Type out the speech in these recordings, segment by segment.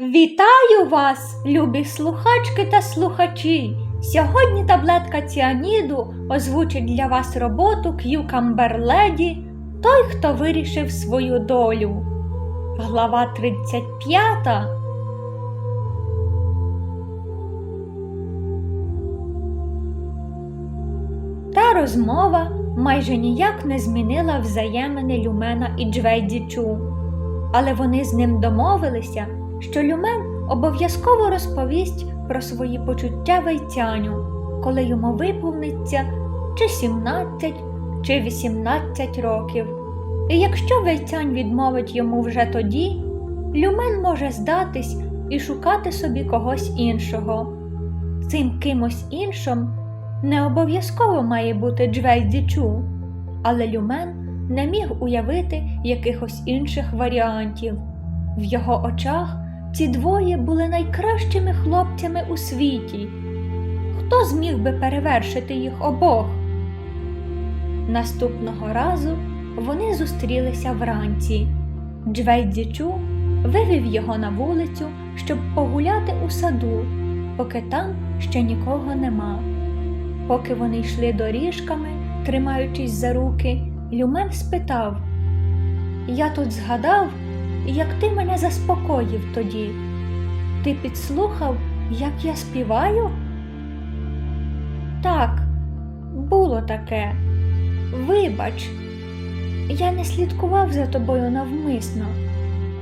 Вітаю вас, любі слухачки та слухачі! Сьогодні таблетка ціаніду озвучить для вас роботу К'юкамбер Леді Той, хто вирішив свою долю. Глава 35. Та розмова майже ніяк не змінила взаємини Люмена і Джвейдічу. Але вони з ним домовилися, що Люмен обов'язково розповість про свої почуття Вейцяню, коли йому виповниться чи 17, чи 18 років. І якщо Вейцянь відмовить йому вже тоді, Люмен може здатись і шукати собі когось іншого. Цим кимось іншим не обов'язково має бути Джвейдічу, але Люмен не міг уявити якихось інших варіантів. В його очах ці двоє були найкращими хлопцями у світі. Хто зміг би перевершити їх обох? Наступного разу вони зустрілися вранці. Джвейдзічу вивів його на вулицю, щоб погуляти у саду, поки там ще нікого нема. Поки вони йшли доріжками, тримаючись за руки, Люмен спитав Я тут згадав, як ти мене заспокоїв тоді. Ти підслухав, як я співаю? Так, було таке. Вибач, я не слідкував за тобою навмисно,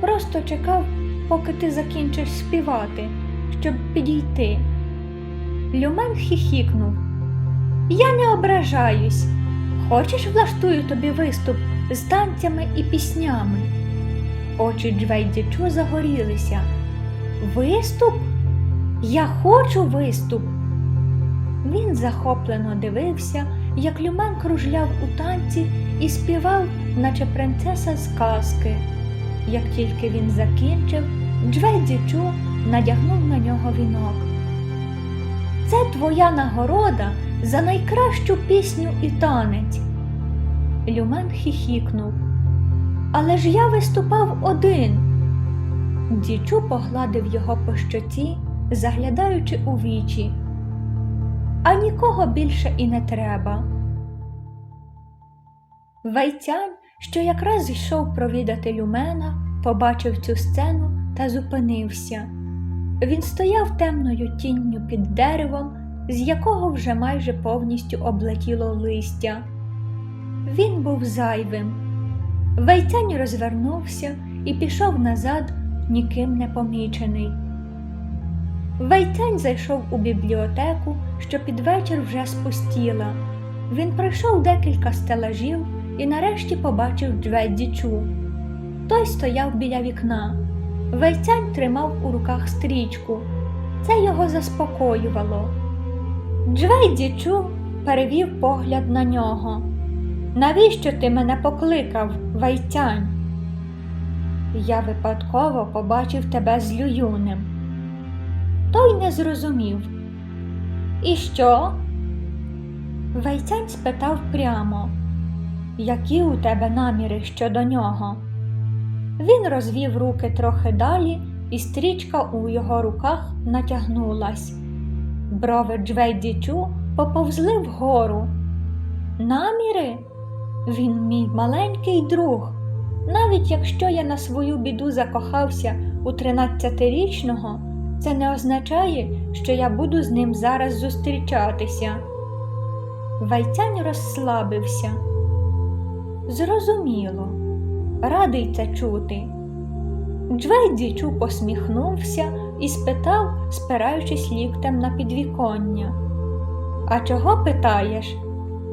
просто чекав, поки ти закінчиш співати, щоб підійти. Люмен хіхікнув. Я не ображаюсь. Хочеш, влаштую тобі виступ з танцями і піснями? Очі Джвейдічу загорілися. Виступ? Я хочу виступ. Він захоплено дивився, як Люмен кружляв у танці і співав, наче принцеса з казки. Як тільки він закінчив, Джвейдічу надягнув на нього вінок. Це твоя нагорода за найкращу пісню і танець. Люмен хіхікнув. Але ж я виступав один. Дічу погладив його по щоці, заглядаючи у вічі. А нікого більше і не треба. Вайцянь, що якраз йшов провідати Люмена, побачив цю сцену та зупинився. Він стояв темною тінню під деревом, з якого вже майже повністю облетіло листя. Він був зайвим. Вайцянь розвернувся і пішов назад, ніким не помічений. Вайцянь зайшов у бібліотеку, що під вечір вже спустіла. Він пройшов декілька стелажів і нарешті побачив Джведдічу. Той стояв біля вікна. Вайцянь тримав у руках стрічку. Це його заспокоювало. Джвейдічу перевів погляд на нього. Навіщо ти мене покликав, Вайцянь? Я випадково побачив тебе з Лююнем. Той не зрозумів. І що? Вайцянь спитав прямо, які у тебе наміри щодо нього? Він розвів руки трохи далі, і стрічка у його руках натягнулась. Брови Джвейдічу поповзли вгору. Наміри? Він мій маленький друг. Навіть якщо я на свою біду закохався у тринадцятирічного, це не означає, що я буду з ним зараз зустрічатися. Вайцянь розслабився. Зрозуміло, радий це чути. Джвейдзічу посміхнувся і спитав, спираючись ліктем на підвіконня. А чого питаєш?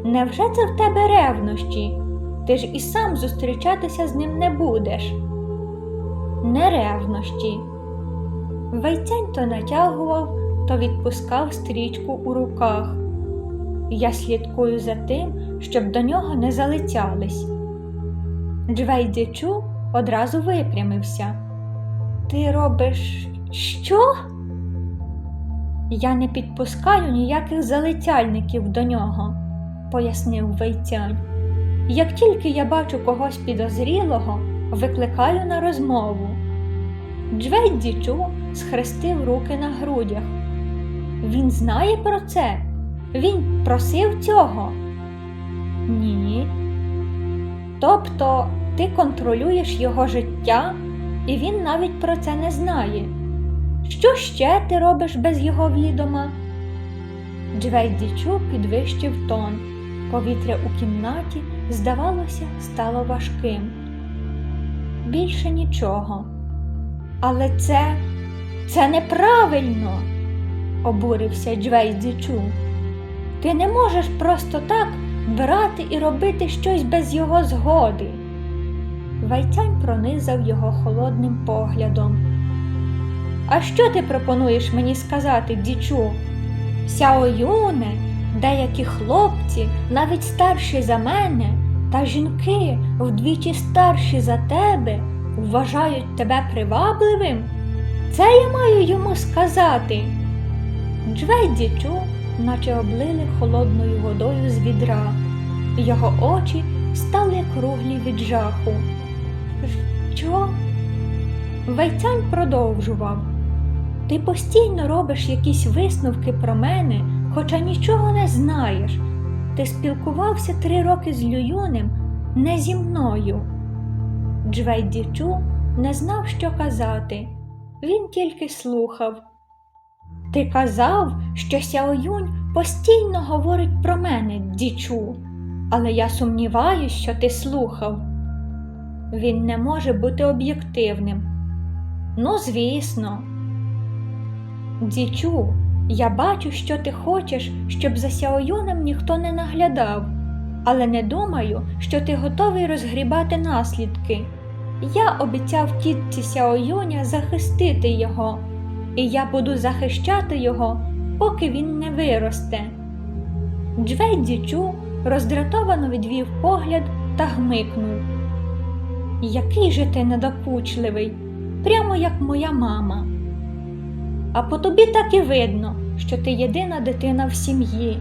Невже це в тебе ревнощі? Ти ж і сам зустрічатися з ним не будеш. Не ревнощі. Вайцянь то натягував, то відпускав стрічку у руках. Я слідкую за тим, щоб до нього не залицялись. Джвейдічу одразу випрямився. Ти робиш що? Я не підпускаю ніяких залицяльників до нього, пояснив Вейцянь. Як тільки я бачу когось підозрілого, викликаю на розмову. Джвей Дічу схрестив руки на грудях. Він знає про це? Він просив цього? Ні. Тобто ти контролюєш його життя, і він навіть про це не знає. Що ще ти робиш без його відома? Джвей Дічу підвищив тон. Повітря у кімнаті, здавалося, стало важким. Більше нічого. Але це, це неправильно, обурився Джвей Дічу. Ти не можеш просто так брати і робити щось без його згоди. Вайцянь пронизав його холодним поглядом. А що ти пропонуєш мені сказати, дічу? Сяо Юне, деякі хлопці, навіть старші за мене, та жінки, вдвічі старші за тебе, вважають тебе привабливим? Це я маю йому сказати. Джвей наче облили холодною водою з відра. Його очі стали круглі від жаху. Що? Вайцянь продовжував. Ти постійно робиш якісь висновки про мене, хоча нічого не знаєш. Ти спілкувався три роки з Лююнем, не зі мною. Джвей Дічу не знав, що казати. Він тільки слухав. Ти казав, що Сяо Юнь постійно говорить про мене, дічу, але я сумніваюсь, що ти слухав. Він не може бути об'єктивним. Ну, звісно. Дічу, я бачу, що ти хочеш, щоб за Сяоюном ніхто не наглядав, але не думаю, що ти готовий розгрібати наслідки. Я обіцяв тітці Сяоюня захистити його, і я буду захищати його, поки він не виросте. Джвей Дічу роздратовано відвів погляд та гмикнув. Який же ти недокучливий, прямо як моя мама. А по тобі так і видно, що ти єдина дитина в сім'ї.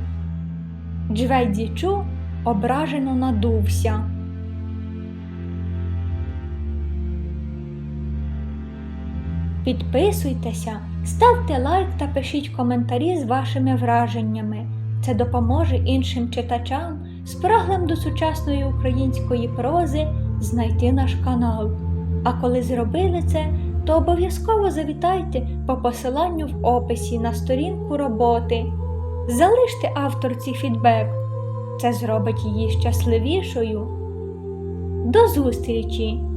Джвей ображено надувся. Підписуйтеся, ставте лайк та пишіть коментарі з вашими враженнями. Це допоможе іншим читачам, спраглим до сучасної української прози, знайти наш канал. А коли зробили це, то обов'язково завітайте по посиланню в описі на сторінку роботи. Залиште авторці фідбек. Це зробить її щасливішою. До зустрічі!